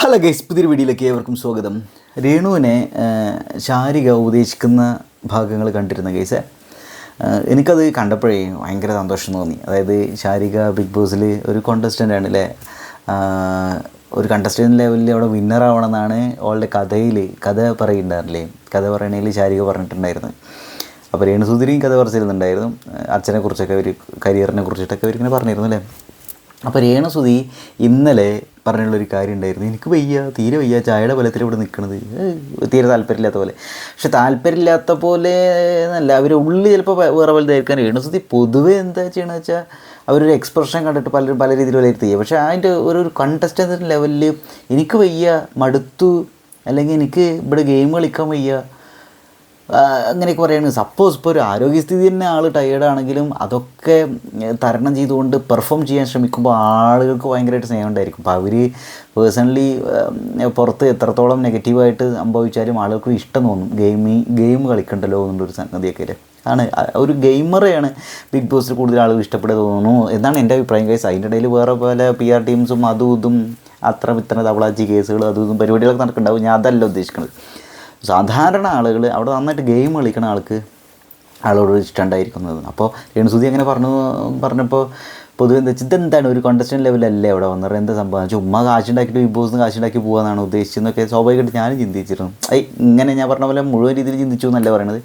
Hello guys പുതിയൊരു വീഡിയോയിലേക്ക് ഏവർക്കും സ്വാഗതം. രേണുവിനെ ശാരിക ഉപദേശിക്കുന്ന ഭാഗങ്ങൾ കണ്ടിരുന്ന ഗൈസ് എനിക്കത് കണ്ടപ്പോഴേ ഭയങ്കര സന്തോഷം തോന്നി. അതായത് ശാരിക ബിഗ് ബോസിൽ ഒരു കോണ്ടസ്റ്റന്റ് ആണ് അല്ലേ ഒരു കണ്ടസ്റ്റന്റ് ലെവലിൽ അവിടെ വിന്നർ ആവണമെന്നാണ് അവളുടെ കഥയിൽ കഥ പറയുന്നുണ്ടായിരുന്നില്ലേ? കഥ പറയണേൽ ശാരിക പറഞ്ഞിട്ടുണ്ടായിരുന്നു. അപ്പോൾ രേണുസുതിരിയും കഥ പറച്ചിരുന്നുണ്ടായിരുന്നു അച്ഛനെ കുറിച്ചൊക്കെ ഒരു കരിയറിനെ കുറിച്ചിട്ടൊക്കെ അവരിങ്ങനെ പറഞ്ഞിരുന്നു അല്ലേ അപ്പോൾ രേണസുതി ഇന്നലെ പറഞ്ഞുള്ളൊരു കാര്യം ഉണ്ടായിരുന്നു. എനിക്ക് വയ്യ തീരെ വയ്യ ചായയുടെ ബലത്തിൽ ഇവിടെ നിൽക്കണത് തീരെ താല്പര്യമില്ലാത്ത പോലെ. പക്ഷെ താല്പര്യമില്ലാത്ത പോലെ എന്നല്ല അവർ ഉള്ളിൽ ചിലപ്പോൾ വേറെ വലുതായിരിക്കാൻ രേണസുതി പൊതുവെ എന്താ ചെയ്യണമെന്ന് വെച്ചാൽ അവരൊരു എക്സ്പ്രഷൻ കണ്ടിട്ട് പലരും പല രീതിയിൽ വിലയിരുത്തി. പക്ഷേ അതിന്റെ ഒരു ഒരു കണ്ടസ്റ്റന്റ് ലെവലിൽ എനിക്ക് വയ്യ മടുത്തു. അല്ലെങ്കിൽ എനിക്ക് ഇവിടെ ഗെയിം കളിക്കാൻ വയ്യ. അങ്ങനെയൊക്കെ പറയുന്നത് സപ്പോസ് ഇപ്പോൾ ഒരു ആരോഗ്യസ്ഥിതി തന്നെ ആൾ ടയേർഡാണെങ്കിലും അതൊക്കെ തരണം ചെയ്തുകൊണ്ട് പെർഫോം ചെയ്യാൻ ശ്രമിക്കുമ്പോൾ ആളുകൾക്ക് ഭയങ്കരമായിട്ട് സ്നേഹം ഉണ്ടായിരിക്കും അപ്പോൾ അവർ പേഴ്സണലി പുറത്ത് എത്രത്തോളം നെഗറ്റീവായിട്ട് സംഭവിച്ചാലും ആളുകൾക്ക് ഇഷ്ടം തോന്നും. ഗെയിമി ഗെയിം കളിക്കണ്ടല്ലോ എന്നുള്ളൊരു സംഗതിയൊക്കെ ആണ്. ഒരു ഗെയിമറെയാണ് ബിഗ് ബോസിൽ കൂടുതൽ ആളുകൾ ഇഷ്ടപ്പെടുക തോന്നുന്നു എന്നാണ് എന്റെ അഭിപ്രായം. കേസ് അതിന്റെ ഇടയിൽ വേറെ പല പി ആർ ടീംസും അതും ഇതും അത്ര ഇത്ര തവളാച്ചി കേസുകൾ അതും ഇതും പരിപാടികളൊക്കെ നടക്കുന്നുണ്ടാവും. ഞാൻ അതല്ല ഉദ്ദേശിക്കുന്നത് സാധാരണ ആളുകൾ അവിടെ നന്നായിട്ട് ഗെയിം കളിക്കുന്ന ആൾക്ക് ആളോട് ഇഷ്ടമുണ്ടായിരിക്കുന്നത് അപ്പോൾ രേണുസുതി അങ്ങനെ പറഞ്ഞു പറഞ്ഞപ്പോൾ പൊതുവെ എന്താ ഇതെന്താണ്? ഒരു കോണ്ടസ്റ്റന്റ് ലെവലല്ലേ അവിടെ വന്നത്? എന്താ സംഭവം? ചുമ്മാ കാശുണ്ടാക്കിയിട്ട് ബിഗ് ബോസിന് കാശുണ്ടാക്കി പോകാനാണ് ഉദ്ദേശിച്ചതെന്നൊക്കെ സ്വാഭാവികമായിട്ട് ഞാനും ചിന്തിച്ചിരുന്നു. ഐ ഇങ്ങനെ ഞാൻ പറഞ്ഞ പോലെ മുഴുവൻ രീതിയിൽ ചിന്തിച്ചു എന്നല്ല പറയണത്.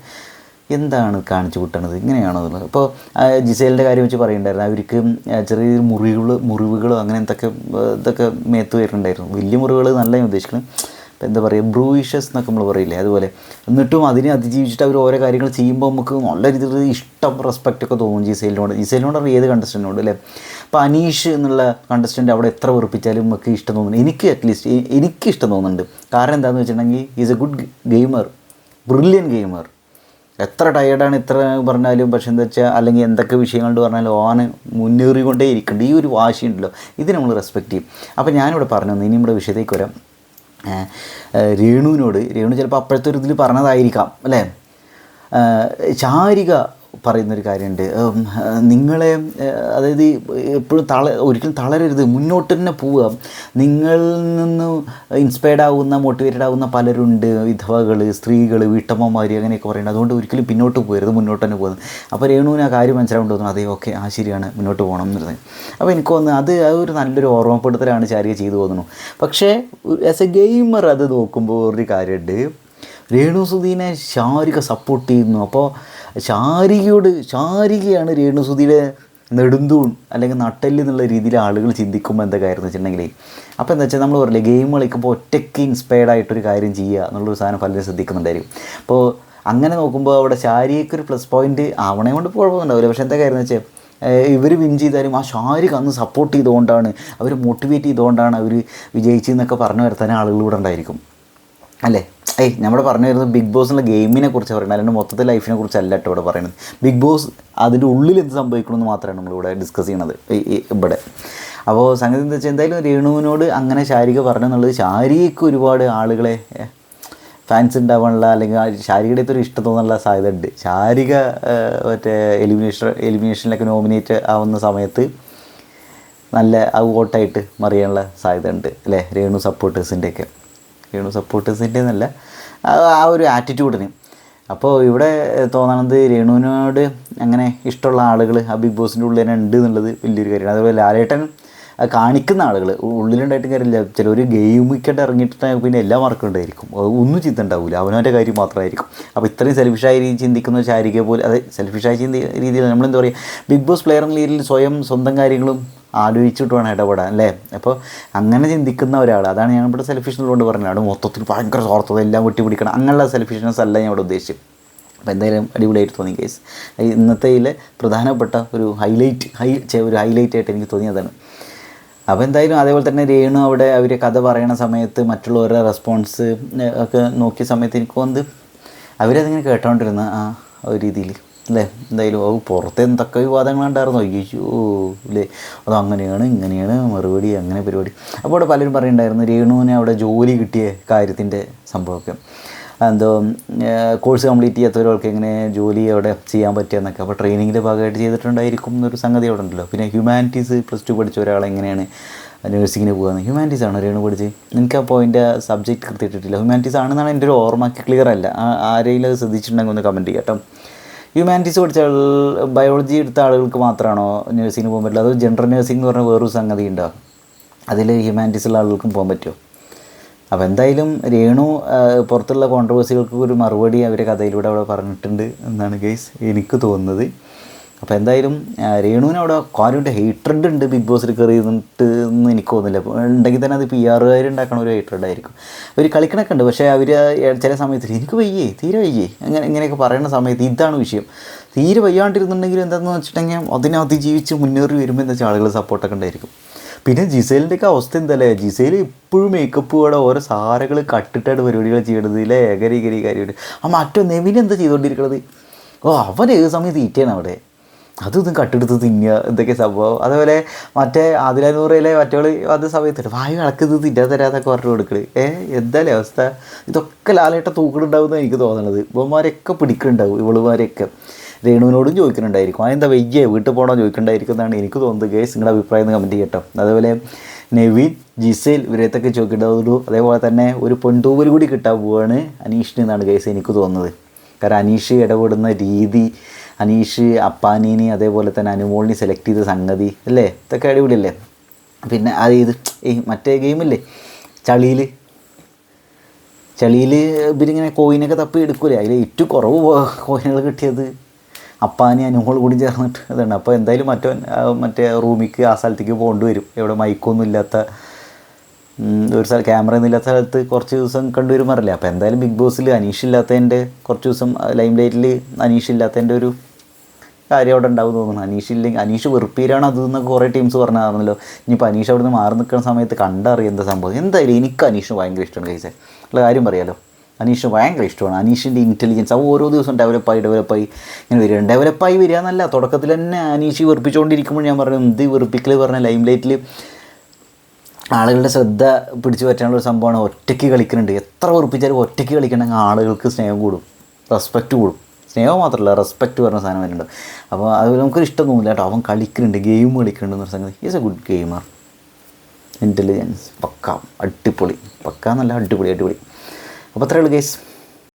എന്താണ് കാണിച്ചു കൂട്ടണത്? ഇങ്ങനെയാണോ എന്നുള്ളത്. ഇപ്പോൾ ജിസേലിന്റെ കാര്യം വെച്ച് പറയുന്നുണ്ടായിരുന്നു. അവർക്ക് ചെറിയ മുറിവുകൾ മുറിവുകളോ അങ്ങനെ എന്തൊക്കെ ഇതൊക്കെ മേത്ത് വരുന്നുണ്ടായിരുന്നു. വലിയ മുറിവുകൾ നല്ല ഞാൻ ഉദ്ദേശിക്കുന്നത് എന്താ പറയുക ബ്രൂയിഷസ് എന്നൊക്കെ നമ്മൾ പറയില്ലേ അതുപോലെ. എന്നിട്ടും അതിനെ അതിജീവിച്ചിട്ട് അവർ ഓരോ കാര്യങ്ങൾ ചെയ്യുമ്പോൾ നമുക്ക് നല്ല രീതിയിൽ ഇഷ്ടം റെസ്പെക്റ്റ് ഒക്കെ തോന്നും ജിസൈലിനോട്. ജിസൈലിനോട് ഏത് കണ്ടസ്റ്റന്റിനോട് അല്ലേ? അപ്പോൾ അനീഷ് എന്നുള്ള കണ്ടസ്റ്റന്റ് അവിടെ എത്ര വെറുപ്പിച്ചാലും നമുക്ക് ഇഷ്ടം തോന്നുന്നു എനിക്ക് അറ്റ്ലീസ്റ്റ് എനിക്ക് ഇഷ്ടം തോന്നുന്നുണ്ട്. കാരണം എന്താണെന്ന് വെച്ചിട്ടുണ്ടെങ്കിൽ is a good gamer brilliant gamer എത്ര ടയേർഡാണ് ഇത്ര പറഞ്ഞാലും പക്ഷെ എന്താ വെച്ചാൽ അല്ലെങ്കിൽ എന്തൊക്കെ വിഷയങ്ങളുണ്ട് പറഞ്ഞാലും ഓന് മുന്നേറിക്കൊണ്ടേ ഇരിക്കുന്നുണ്ട് ഈ ഒരു വാശിയുണ്ടല്ലോ. ഇത് നമ്മൾ റെസ്പെക്റ്റ് ചെയ്യും. അപ്പോൾ ഞാനിവിടെ പറഞ്ഞു ഇനി നമ്മുടെ വിഷയത്തേക്ക് വരാം. രേണുവിനോട് രേണു ചിലപ്പോൾ അപ്പോഴത്തെ ഒരു ഇതിൽ പറഞ്ഞതായിരിക്കാം അല്ലേ? ചാരിക പറയുന്നൊരു കാര്യമുണ്ട്. നിങ്ങളെ അതായത് എപ്പോഴും തള ഒരിക്കലും തളരരുത്. മുന്നോട്ട് തന്നെ പോവുക. നിങ്ങളിൽ നിന്ന് ഇൻസ്പയർഡ് ആവുന്ന മോട്ടിവേറ്റഡ് ആവുന്ന പലരുണ്ട്. വിധവകൾ സ്ത്രീകൾ വീട്ടമ്മമാർ അങ്ങനെയൊക്കെ പറയുന്നത് അതുകൊണ്ട് ഒരിക്കലും പിന്നോട്ട് പോകരുത്. മുന്നോട്ട് തന്നെ പോകുന്നത് അപ്പോൾ രേണുവിന് ആ കാര്യം മനസ്സിലാവേണ്ടി തോന്നുന്നു അതേ ഓക്കെ ആ ശരിയാണ്. മുന്നോട്ട് പോകണം എന്നുള്ളത്. അപ്പോൾ എനിക്ക് തോന്നുന്നു അത് ഒരു നല്ലൊരു ഓർമ്മപ്പെടുത്തലാണ് ചാരിക ചെയ്തു തോന്നുന്നു പക്ഷേ ആസ് എ ഗെയിമർ അത് നോക്കുമ്പോൾ ഒരു കാര്യമുണ്ട്. രേണുസുധീനെ ശാരിക സപ്പോർട്ട് ചെയ്യുന്നു. അപ്പോൾ ശാരികയോട് ശാരികയാണ് രേണുസുധിയുടെ നെടുന്തൂൺ അല്ലെങ്കിൽ നട്ടെല്ല് എന്നുള്ള രീതിയിൽ ആളുകൾ ചിന്തിക്കുമ്പോൾ എന്താ കാര്യം എന്ന് വെച്ചിട്ടുണ്ടെങ്കിൽ അപ്പോൾ എന്താ വെച്ചാൽ നമ്മൾ പറയില്ലേ ഗെയിം കളിക്കുമ്പോൾ ഒറ്റയ്ക്ക് ഇൻസ്പയർഡ് ആയിട്ടൊരു കാര്യം ചെയ്യുക എന്നുള്ളൊരു സാധനം പലരും ശ്രദ്ധിക്കുന്നുണ്ടായിരിക്കും. അപ്പോൾ അങ്ങനെ നോക്കുമ്പോൾ അവിടെ ശാരികയ്ക്ക് ഒരു പ്ലസ് പോയിന്റ് ആവണേ കൊണ്ട് കുഴപ്പമൊന്നുണ്ടാവില്ല പക്ഷേ എന്താ കാര്യം എന്ന് വെച്ചാൽ ഇവർ വിൻ ചെയ്താലും ആ ഷാരിഖ് അന്ന് സപ്പോർട്ട് ചെയ്തുകൊണ്ടാണ് അവർ മോട്ടിവേറ്റ് ചെയ്തുകൊണ്ടാണ് അവർ വിജയിച്ചെന്നൊക്കെ പറഞ്ഞു വരുത്താൻ ആളുകൾ ഉണ്ടായിരിക്കും. അല്ലേ? ഏയ് നമ്മൾ പറഞ്ഞു വരുന്നത് ബിഗ് ബോസിന്റെ ഗെയിമിനെ കുറിച്ച് പറയുന്നത് അല്ലാണ്ട് മൊത്തത്തിൽ ലൈഫിനെ കുറിച്ചല്ല കേട്ടോ ഇവിടെ പറയുന്നത്. ബിഗ് ബോസ് അതിന്റെ ഉള്ളിൽ എന്ത് സംഭവിക്കണമെന്ന് മാത്രമാണ് നമ്മളിവിടെ ഡിസ്കസ് ചെയ്യണത് ഇവിടെ. അപ്പോൾ സംഗതി എന്താ വെച്ചാൽ എന്തായാലും രേണുവിനോട് അങ്ങനെ ശാരിക പറഞ്ഞെന്നുള്ളത് ശാരികയ്ക്ക് ഒരുപാട് ആളുകളെ ഫാൻസ് ഉണ്ടാവാനുള്ള അല്ലെങ്കിൽ ശാരികയുടെ ഒരു ഇഷ്ടം തോന്നാനുള്ള സാധ്യത ഉണ്ട്. ശാരിക മറ്റേ എലിമിനേഷൻ എലിമിനേഷനിലൊക്കെ നോമിനേറ്റ് ആവുന്ന സമയത്ത് നല്ല ആ വോട്ടായിട്ട് മറിയാനുള്ള സാധ്യത ഉണ്ട് അല്ലേ? രേണു സപ്പോർട്ടേഴ്സിന്റെയൊക്കെ രേണു സപ്പോർട്ടേഴ്സിന്റെ എന്നല്ല ആ ഒരു ആറ്റിറ്റ്യൂഡിന് അപ്പോൾ ഇവിടെ തോന്നണത് രേണുവിനോട് അങ്ങനെ ഇഷ്ടമുള്ള ആളുകൾ ആ ബിഗ് ബോസിന്റെ ഉള്ളിൽ തന്നെ ഉണ്ട് എന്നുള്ളത് വലിയൊരു കാര്യമാണ്. അതുപോലെ ലാലേട്ടൻ കാണിക്കുന്ന ആളുകൾ ഉള്ളിലുണ്ടായിട്ട് കാര്യമില്ല. ചിലർ ഗെയിമിക്കട്ട് ഇറങ്ങിയിട്ടുണ്ടെങ്കിൽ പിന്നെ എല്ലാ മാർക്കും ഉണ്ടായിരിക്കും. ഒന്നും ചിന്ത ഉണ്ടാവില്ല അവനവന്റെ കാര്യം മാത്രമായിരിക്കും. അപ്പോൾ ഇത്രയും സെൽഫിഷായ രീതി ചിന്തിക്കുന്ന ശാരിക പോലെ അതെ സെൽഫിഷായ ചിന്തി രീതിയിൽ നമ്മളെന്താ പറയുക ബിഗ് ബോസ് പ്ലെയർ എന്ന രീതിയിൽ സ്വയം സ്വന്തം കാര്യങ്ങളും ആലോചിച്ചിട്ട് വേണം ഇടപെടാൻ അല്ലേ? അപ്പോൾ അങ്ങനെ ചിന്തിക്കുന്ന ഒരാൾ അതാണ് ഞാൻ ഇവിടെ സെൽഫിഷ് കൊണ്ട് പറഞ്ഞത്. അവിടെ മൊത്തത്തിൽ ഭയങ്കര സ്വാർത്ഥത എല്ലാം വെട്ടി പിടിക്കണം അങ്ങനെയുള്ള സെൽഫിഷ്നെസ് അല്ല ഞാൻ ഇവിടെ ഉദ്ദേശിച്ചത്. അപ്പോൾ എന്തായാലും അടിപൊളിയായിട്ട് തോന്നി കേസ് ഇന്നത്തെയിലെ പ്രധാനപ്പെട്ട ഒരു ഹൈലൈറ്റ് ഹൈ ഒരു ഹൈലൈറ്റ് ആയിട്ട് എനിക്ക് തോന്നിയതാണ് അപ്പോൾ എന്തായാലും അതേപോലെ തന്നെ രേണു അവിടെ അവർ കഥ പറയണ സമയത്ത് മറ്റുള്ളവരുടെ റെസ്പോൺസ് ഒക്കെ നോക്കിയ സമയത്ത് എനിക്ക് തോന്നുന്നത് അവരതിങ്ങനെ കേട്ടോണ്ടിരുന്ന ആ ഒരു രീതിയിൽ അല്ലേ എന്തായാലും അത് പുറത്ത് എന്തൊക്കെ വിവാദങ്ങളുണ്ടായിരുന്നു? അയ്യോ അല്ലേ അത് അങ്ങനെയാണ് ഇങ്ങനെയാണ് മറുപടി അങ്ങനെ പരിപാടി. അപ്പോൾ അവിടെ പലരും പറയുന്നുണ്ടായിരുന്നു രേണുവിനെ അവിടെ ജോലി കിട്ടിയ കാര്യത്തിന്റെ സംഭവമൊക്കെ. എന്തോ കോഴ്സ് കംപ്ലീറ്റ് ചെയ്യാത്തവർക്ക് എങ്ങനെ ജോലി അവിടെ ചെയ്യാൻ പറ്റുക അപ്പോൾ ട്രെയിനിങ്ങിന്റെ ഭാഗമായിട്ട് ചെയ്തിട്ടുണ്ടായിരിക്കും എന്നൊരു സംഗതി അവിടെ ഉണ്ടല്ലോ. പിന്നെ ഹ്യൂമാനിറ്റീസ് പ്ലസ് ടു പഠിച്ച ഒരാളെങ്ങനെയാണ് നേഴ്സിങ്ങിന് പോകുന്നത്? ഹ്യൂമാനിറ്റീസ് ആണ് രേണു പഠിച്ച് എനിക്ക് അപ്പോൾ അതിന്റെ സബ്ജക്റ്റ് കൃത്യമായിട്ടില്ല ഹ്യൂമാനിറ്റീസ് ആണെന്നാണ് എന്റെ ഒരു ഓർമ്മയ്ക്ക് ക്ലിയർ അല്ല ആ- ആരെങ്കിലും അത് ശ്രദ്ധിച്ചിട്ടുണ്ടെങ്കിൽ ഒന്ന് കമന്റ് ചെയ്യാം കേട്ടോ. ഹ്യൂമാനിറ്റീസ് പഠിച്ച ബയോളജി എടുത്ത ആളുകൾക്ക് മാത്രമാണോ നഴ്സിംഗ് പോകാൻ പറ്റില്ല അതോ ജനറൽ നഴ്സിംഗ് എന്ന് പറഞ്ഞ വേറൊരു സംഗതി ഉണ്ടോ? അതിൽ ഹ്യൂമാനിറ്റീസ് ഉള്ള ആളുകൾക്കും പോകാൻ പറ്റുമോ? അപ്പോൾ എന്തായാലും രേണു പുറത്തുള്ള കോൺട്രവേഴ്സികൾക്ക് ഒരു മറുപടി അവരെ കഥയിലൂടെ അവിടെ പറഞ്ഞിട്ടുണ്ട് എന്നാണ് ഗെയ്സ് എനിക്ക് തോന്നുന്നത്. അപ്പോൾ എന്തായാലും രേണുവിന് അവിടെ കാര്യമായിട്ട് ഹൈട്രഡ് ഉണ്ട് ബിഗ് ബോസിൽ കയറി നിന്നിട്ട് എന്ന് എനിക്ക് തോന്നുന്നില്ല. ഉണ്ടെങ്കിൽ തന്നെ അത് പി ആറുകാർ ഉണ്ടാക്കണ ഒരു ഹൈട്രഡ് ആയിരിക്കും. അവർ കളിക്കണൊക്കെ ഉണ്ട് പക്ഷേ അവർ ചില സമയത്ത് എനിക്ക് വയ്യേ തീരെ വയ്യേ. അങ്ങനെ ഇങ്ങനെയൊക്കെ പറയുന്ന സമയത്ത് ഇതാണ് വിഷയം. തീരെ വയ്യാണ്ടിരുന്നുണ്ടെങ്കിൽ എന്താണെന്ന് വെച്ചിട്ടുണ്ടെങ്കിൽ അതിനെ അതിജീവിച്ച് മുന്നേറി വരുമ്പോൾ എന്താ ആളുകൾ സപ്പോർട്ടൊക്കെ ഉണ്ടായിരിക്കും. പിന്നെ ജിസേലിന്റെയൊക്കെ അവസ്ഥ എന്തല്ലേ? ജിസേൽ ഇപ്പോഴും മേക്കപ്പ് കൂടെ ഓരോ സാരകൾ കട്ടിട്ടായിട്ട് പരിപാടികൾ ചെയ്യണത് ഇല്ലേ? ഗരി ഗരി കാര്യമായിട്ട് ആ മറ്റോ നെവിൻ എന്താ ചെയ്തുകൊണ്ടിരിക്കണത്? ഓ അവൻ ഏത് സമയത്ത് തീറ്റയാണ് അവിടെ? അതൊന്നും കട്ടെടുത്ത് തിന്നുക എന്തൊക്കെ സംഭവം. അതേപോലെ മറ്റേ ആദിലാനൂറയിലെ മറ്റോൾ അത് സമയത്ത് വായു ഇളക്കുന്നത് തിന്നാൻ തരാതൊക്കെ പറഞ്ഞു കൊടുക്കൽ ഏ എന്തായാലും അവസ്ഥ? ഇതൊക്കെ ലാലേട്ട തൂക്കണുണ്ടാവും എനിക്ക് തോന്നണത്. ഇവന്മാരൊക്കെ പിടിക്കുന്നുണ്ടാവും ഇവളുമാരെയൊക്കെ രേണുവിനോടും ചോദിക്കുന്നുണ്ടായിരിക്കും എന്താ വയ്യേ? വീട്ടിൽ പോകണോ ചോദിക്കുന്നുണ്ടായിരിക്കും എന്നാണ് എനിക്ക് തോന്നുന്നത്. ഗേസ് നിങ്ങളുടെ അഭിപ്രായം എന്ന് കമന്റ് ചെയ്യട്ടോ. അതേപോലെ നെവിൻ ജിസേൽ ഇവരെത്തൊക്കെ ചോദിക്കേണ്ടതുള്ളൂ അതേപോലെ തന്നെ ഒരു പെൺതൂവൽ കൂടി കിട്ടാൻ പോവാണ് അനീഷിന് എന്നാണ് എനിക്ക് തോന്നുന്നത്. കാരണം അനീഷ് ഇടപെടുന്ന രീതി അനീഷ് അപ്പാനീനി അതേപോലെ തന്നെ അനുമോളിനി സെലക്ട് ചെയ്ത സംഗതി അല്ലേ? ഇതൊക്കെ അടിപൊളിയല്ലേ? പിന്നെ അത് ഇത് ഈ മറ്റേ ഗെയിമില്ലേ ചളിയിൽ ചളിയിൽ ഇവരിങ്ങനെ കോയിനൊക്കെ തപ്പി എടുക്കൂലേ? അതിൽ ഏറ്റവും കുറവ് കോയിനുകൾ കിട്ടിയത്. അപ്പാനി അനുമോൾ കൂടി ചേർന്നിട്ട് അതാണ് അപ്പോൾ എന്തായാലും മറ്റോ മറ്റേ റൂമിക്ക് ആ സ്ഥലത്തേക്ക് പോകേണ്ടി വരും. എവിടെ മൈക്കൊന്നും ഇല്ലാത്ത ഒരു സ്ഥലം ക്യാമറ ഒന്നും ഇല്ലാത്ത സ്ഥലത്ത് കുറച്ച് ദിവസം കണ്ടുവരുമാറില്ലേ അപ്പോൾ എന്തായാലും ബിഗ് ബോസിൽ അനീഷ് ഇല്ലാത്തതിന്റെ കുറച്ച് ദിവസം ലൈം ലൈറ്റിൽ അനീഷ് ഇല്ലാത്തതിന്റെ ഒരു കാര്യം അവിടെ ഉണ്ടാവും തോന്നുന്നു. അനീഷ് ഇല്ലെങ്കിൽ അനീഷ് വെറുപ്പീരാണ് അത് എന്നൊക്കെ കുറേ ടീംസ് പറഞ്ഞായിരുന്നല്ലോ. ഇനിയിപ്പോൾ അനീഷ് അവിടെ നിന്ന് മാറി നിൽക്കുന്ന സമയത്ത് കണ്ടറിയാം എന്താ സംഭവം. എന്തായാലും എനിക്ക് അനീഷ് ഭയങ്കര ഇഷ്ടമാണ് കഴിച്ചേ ഉള്ള കാര്യം പറയാലോ. അനീഷ് ഭയങ്കര ഇഷ്ടമാണ്. അനീഷിന്റെ ഇന്റലിജൻസ് അവ ഓരോ ദിവസവും ഡെവലപ്പായി ഡെവലപ്പായി ഇങ്ങനെ വരിക. ഡെവലപ്പായി വരിക എന്നല്ല തുടക്കത്തിൽ തന്നെ അനീഷ് വെറുപ്പിച്ചുകൊണ്ടിരിക്കുമ്പോൾ ഞാൻ പറഞ്ഞു എന്ത് വെറുപ്പിക്കൽ പറഞ്ഞ ലൈം ലൈറ്റിൽ ആളുകളുടെ ശ്രദ്ധ പിടിച്ചു പറ്റാനുള്ള ഒരു സംഭവമാണ് ഒറ്റയ്ക്ക് കളിക്കുന്നുണ്ട് എത്ര ഉറപ്പിച്ചാലും ഒറ്റയ്ക്ക് കളിക്കണമെങ്കിൽ ആളുകൾക്ക് സ്നേഹം കൂടും. റെസ്പെക്റ്റ് കൂടും. സ്നേഹം മാത്രമല്ല റെസ്പെക്റ്റ് പറഞ്ഞ സാധനം വരുന്നുണ്ട്. അപ്പോൾ അത് നമുക്ക് ഇഷ്ടം തോന്നില്ല കേട്ടോ. അവൻ കളിക്കുന്നുണ്ട് ഗെയിം കളിക്കുന്നുണ്ട് എന്നൊരു സംഗതി. Is a good gamer intelligence പക്ക അടിപൊളി. പക്ക എന്നല്ല അടിപൊളി. അടിപൊളി അപ്പോൾ അത്രയുള്ളൂ കേസ്